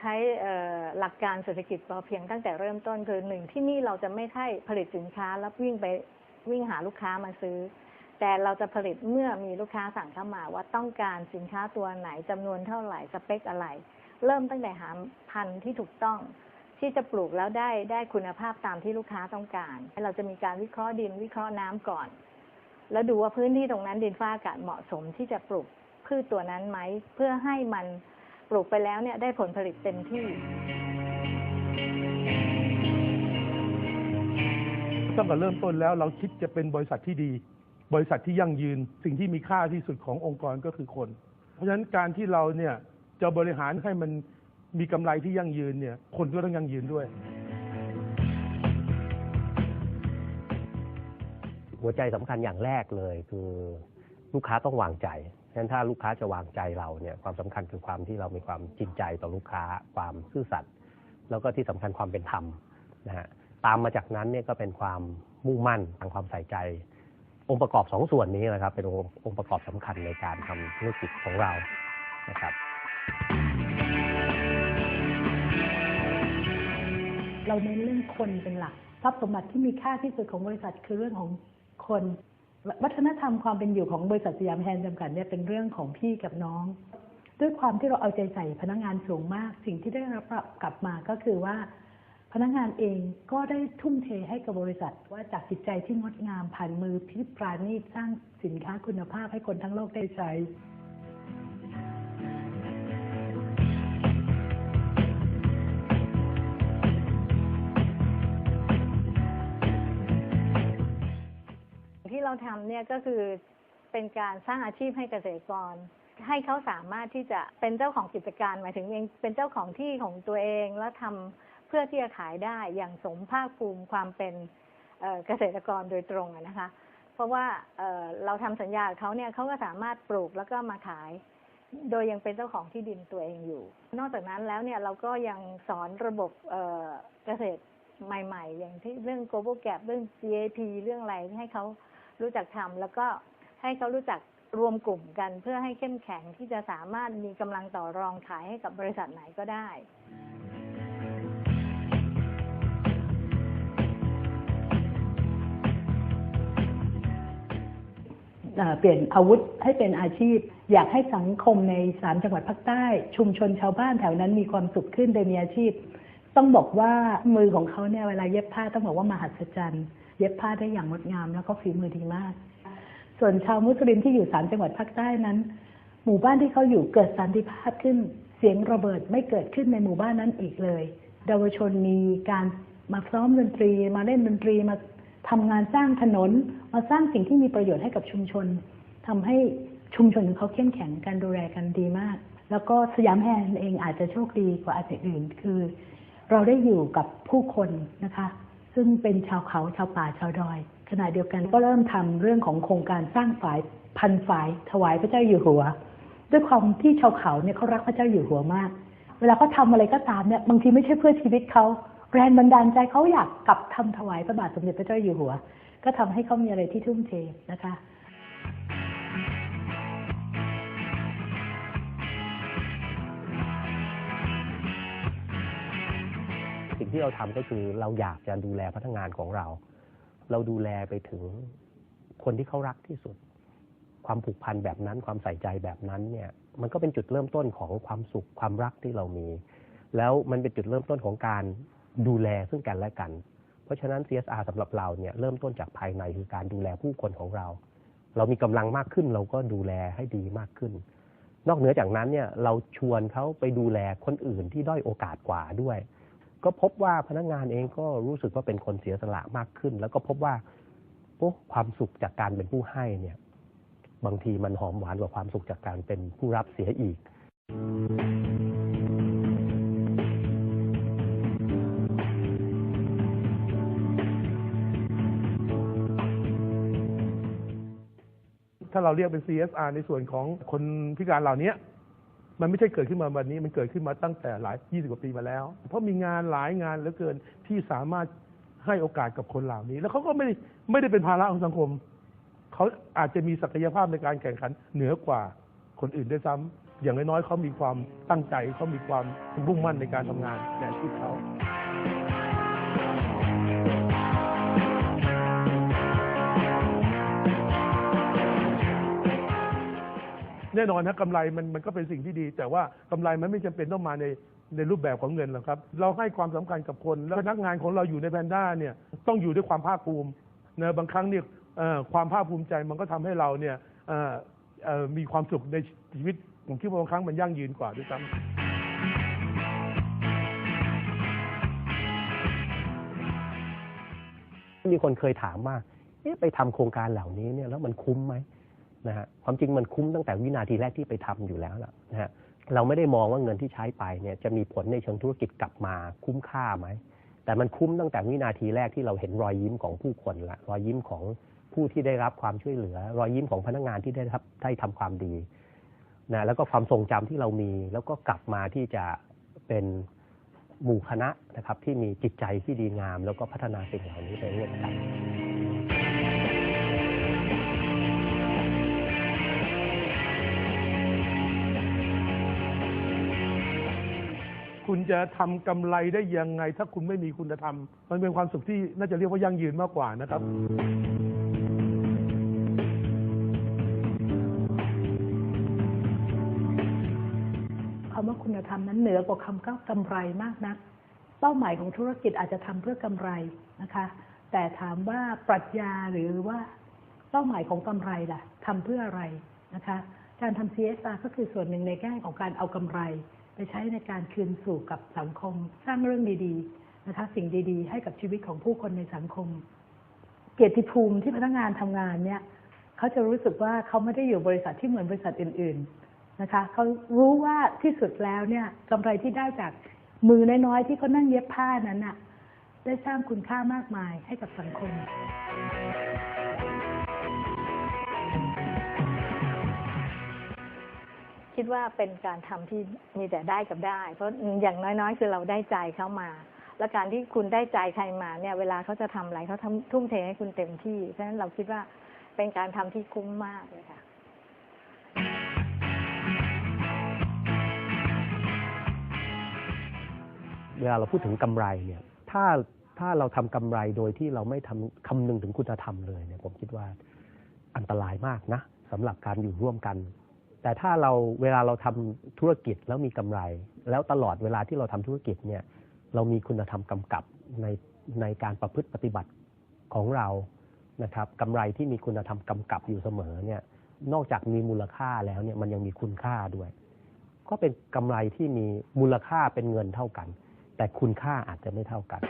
ใช้เอ่อหลักการเศรษฐกิจพอเพียงตั้งแต่เริ่มต้นคือหนึ่งที่นี่เราจะไม่ใช่ผลิตสินค้าแล้ววิ่งไปวิ่งหาลูกค้ามาซื้อ แต่เราจะผลิตเมื่อมีลูกค้าสั่งเข้ามาว่าต้องการสินค้าตัวไหนจำนวนเท่าไหร่สเปคอะไร เริ่มตั้งแต่หาพันธุ์ที่ถูกต้อง ที่จะปลูกแล้วได้ได้คุณภาพตามที่ลูกค้าต้องการ เราจะมีการวิเคราะห์ดินวิเคราะห์น้ำก่อน แล้วดูว่าพื้นที่ตรงนั้นดินฟ้าอากาศเหมาะสมที่จะปลูกพืชตัวนั้นไหมเพื่อให้มัน ปลูกไปแล้วเนี่ยได้ผลผลิตเต็มที่ ตั้งแต่เริ่มต้นแล้วเราคิดจะเป็นบริษัทที่ดี บริษัทที่ยั่งยืน สิ่งที่มีค่าที่สุดขององค์กรก็คือคน เพราะฉะนั้นการที่เราเนี่ยจะบริหารให้มันมีกำไรที่ยั่งยืนเนี่ย คนก็ต้องยั่งยืนด้วย หัวใจสำคัญอย่างแรกเลยคือ ลูกค้าต้องวางใจ ฉะนั้นถ้าลูกค้าจะวางใจเราเนี่ยความสำคัญคือความที่เรามีความจริงใจต่อลูกค้า ความซื่อสัตย์แล้วก็ที่สำคัญความเป็นธรรมนะฮะตามมาจากนั้นเนี่ยก็เป็นความมุ่งมั่นทางความใส่ใจ องค์ประกอบสองส่วนนี้นะครับ เป็นองค์งประกอบสำคัญในการทำธุรกิจของเรานะครับ เราเน้นเรื่องคนเป็นหลักทรัพย์สมบัติที่มีค่าที่สุดของบริษัทคือเรื่องของคน วัฒนธรรมความเป็นอยู่ของบริษัทสยามแฮนด์จำกัดเนี่ยเป็นเรื่องของพี่กับน้อง ด้วยความที่เราเอาใจใส่พนักงานสูงมาก สิ่งที่ได้รับกลับมาก็คือว่า พนักงานเองก็ได้ทุ่มเทให้กับบริษัท ว่าจากจิตใจที่งดงามผ่านมือพิปราณีตสร้างสินค้าคุณภาพให้คนทั้งโลกได้ใช้ เราทำเนี่ยก็คือเป็นการสร้างอาชีพให้เกษตรกร ให้เขาสามารถที่จะเป็นเจ้าของกิจการหมายถึงเองเป็นเจ้าของที่ของตัวเองแล้วทำเพื่อที่จะขายได้อย่างสมภาคภูมิความเป็นเกษตรกรโดยตรงนะคะ เพราะว่าเราทำสัญญากับเขาเนี่ยเขาก็สามารถปลูกแล้วก็มาขาย โดยยังเป็นเจ้าของที่ดินตัวเองอยู่ นอกจากนั้นแล้วเนี่ยเราก็ยังสอนระบบเอ่อเกษตรใหม่ ๆ อย่างที่เรื่อง global gap เรื่อง GAP เรื่องอะไรให้เขา รู้จักทำแล้วก็ให้เขารู้จักรวมกลุ่มกัน เพื่อให้เข้มแข็งที่จะสามารถมีกำลังต่อรองขายให้กับบริษัทไหนก็ได้เอ่อเปลี่ยนอาวุธให้เป็นอาชีพ อยากให้สังคมในสามจังหวัดภาคใต้ ชุมชนชาวบ้านแถวนั้นมีความสุขขึ้นโดยมีอาชีพ ต้องบอกว่ามือของเขาเนี่ยเวลาเย็บผ้าต้องบอกว่ามหัศจรรย์ เย็บผ้าได้อย่างงดงาม แล้วก็ฝีมือดีมาก ส่วนชาวมุสลิมที่อยู่สามจังหวัดภาคใต้นั้น หมู่บ้านที่เขาอยู่เกิดสันติภาพขึ้น เสียงระเบิดไม่เกิดขึ้นในหมู่บ้านนั้นอีกเลยเยาวชนมีการมาซ้อมดนตรี มาเล่นดนตรีมาทำงานสร้างถนน มาสร้างสิ่งที่มีประโยชน์ให้กับชุมชนทำให้ชุมชนของเขาเข้มแข็งการดูแลกันดีมาก แล้วก็สยามแฮนด์เองอาจจะโชคดีกว่าอาชีพอื่น คือ เราได้อยู่กับผู้คนนะคะ ซึ่งเป็นชาวเขาชาวป่าชาวดอย ขณะเดียวกันก็เริ่มทำเรื่องของโครงการสร้างฝายพันฝายถวายพระเจ้าอยู่หัว ด้วยความที่ชาวเขาเนี่ยเขารักพระเจ้าอยู่หัวมาก เวลาเขาทำอะไรก็ตามเนี่ยบางทีไม่ใช่เพื่อชีวิตเขาแรงบันดาลใจเขาอยากกลับทำถวายพระบาทสมเด็จพระเจ้าอยู่หัว ก็ทำให้เขามีอะไรที่ทุ่มเทนะคะ ที่เราทำก็คือเราอยากจะดูแลพนักงานของเรา เราดูแลไปถึงคนที่เขารักที่สุด ความผูกพันแบบนั้น ความใส่ใจแบบนั้นเนี่ย มันก็เป็นจุดเริ่มต้นของความสุขความรักที่เรามี แล้วมันเป็นจุดเริ่มต้นของการดูแลซึ่งกันและกัน เพราะฉะนั้น CSR สำหรับเราเนี่ยเริ่มต้นจากภายในคือการดูแลผู้คนของเรา เรามีกำลังมากขึ้น เราก็ดูแลให้ดีมากขึ้น นอกเหนือจากนั้นเนี่ยเราชวนเขาไปดูแลคนอื่นที่ด้อยโอกาสกว่าด้วย ก็พบว่าพนักงานเองก็รู้สึกว่าเป็นคนเสียสละมากขึ้น แล้วก็พบว่าโอ้ความสุขจากการเป็นผู้ให้เนี่ย บางทีมันหอมหวานกว่าความสุขจากการเป็นผู้รับเสียอีก ถ้าเราเรียกเป็น CSR ในส่วนของคนพิการเหล่านี้ มันไม่ใช่เกิดขึ้นมาวันนี้ มันเกิดขึ้นมาตั้งแต่หลาย 20 กว่าปีมาแล้ว เพราะมีงานหลายงานเหลือเกินที่สามารถให้โอกาสกับคนเหล่านี้ แล้วเขาก็ไม่ได้ไม่ได้เป็นภาระของสังคม เขาอาจจะมีศักยภาพในการแข่งขันเหนือกว่าคนอื่นด้วยซ้ำอย่างน้อยๆเขามีความตั้งใจเขามีความมุ่งมั่นในการทำงานในอาชีพเขา แน่นอนนะกำไรมันมันก็เป็นสิ่งที่ดี แต่ว่ากำไรมันไม่จำเป็นต้องมาในในรูปแบบของเงินหรอกครับ เราให้ความสำคัญกับคน แล้วพนักงานของเราอยู่ในแพนด้าเนี่ยต้องอยู่ด้วยความภาคภูมินะบางครั้งเนี่ยเอ่อความภาคภูมิใจมันก็ทำให้เราเนี่ยเอ่อเอ่อมีความสุขในชีวิตผมคิดว่าบางครั้งมันยั่งยืนกว่าด้วยซ้ำ มีคนเคยถามว่าเอ๊ะไปทำโครงการเหล่านี้เนี่ยแล้วมันคุ้มไหม นะฮะความจริงมันคุ้มตั้งแต่วินาทีแรกที่ไปทำอยู่แล้วล่ะนะฮะเราไม่ได้มองว่าเงินที่ใช้ไปเนี่ยจะมีผลในเชิงธุรกิจกลับมาคุ้มค่าไหมแต่มันคุ้มตั้งแต่วินาทีแรกที่เราเห็นรอยยิ้มของผู้คนละรอยยิ้มของผู้ที่ได้รับความช่วยเหลือ รอยยิ้มของพนักงานที่ได้รับได้ทำความดีนะแล้วก็ความทรงจำที่เรามีแล้วก็กลับมาที่จะเป็นหมู่คณะนะครับที่มีจิตใจที่ดีงาม แล้วก็พัฒนาสิ่งเหล่านี้ไปร่วมกัน คุณจะทำกำไรได้ยังไง ถ้าคุณไม่มีคุณธรรม มันเป็นความสุขที่น่าจะเรียกว่ายั่งยืนมากกว่านะครับ คำว่าคุณธรรมนั้นเหนือกว่าคำก้ากำไรมากนัก เป้าหมายของธุรกิจอาจจะทำเพื่อกำไรนะคะ แต่ถามว่าปรัชญาหรือว่าเป้าหมายของกำไรล่ะทำเพื่ออะไรนะคะ การทำ CSR ก็คือส่วนหนึ่งในแง่ของการเอากำไร ใช้ในการคืนสู่กับสังคม สร้างเรื่องดีๆนะคะ สิ่งดีๆ ให้กับชีวิตของผู้คนในสังคม เกียรติภูมิที่พนักงานทำงานเนี่ยเขาจะรู้สึกว่าเขาไม่ได้อยู่บริษัทที่เหมือนบริษัทอื่น ๆนะคะเขารู้ว่าที่สุดแล้วเนี่ยกำไรที่ได้จากมือน้อยๆที่เขานั่งเย็บผ้านั้นน่ะได้สร้างคุณค่ามากมายให้กับสังคม คิดว่าเป็นการทำที่มีแต่ได้กับได้ เพราะอย่างน้อยๆ คือเราได้ใจเขามา และการที่คุณได้ใจใครมาเนี่ย เวลาเขาจะทำอะไรเขาทำทุ่มเทให้คุณเต็มที่เพราะฉะนั้นเราคิดว่าเป็นการทำที่คุ้มมากเลยค่ะเวลาเราพูดถึงกำไรเนี่ย ถ้าถ้าเราทำกำไรโดยที่เราไม่ทำคำนึงถึงคุณธรรมเลยเนี่ย ผมคิดว่าอันตรายมากนะสำหรับการอยู่ร่วมกัน แต่ถ้าเราเวลาเราทำธุรกิจแล้วมีกำไร แล้วตลอดเวลาที่เราทำธุรกิจเนี่ยเรามีคุณธรรมกำกับในในการประพฤติปฏิบัติของเรานะครับกำไรที่มีคุณธรรมกำกับอยู่เสมอเนี่ยนอกจากมีมูลค่าแล้วเนี่ยมันยังมีคุณค่าด้วย ก็เป็นกำไรที่มีมูลค่าเป็นเงินเท่ากัน แต่คุณค่าอาจจะไม่เท่ากัน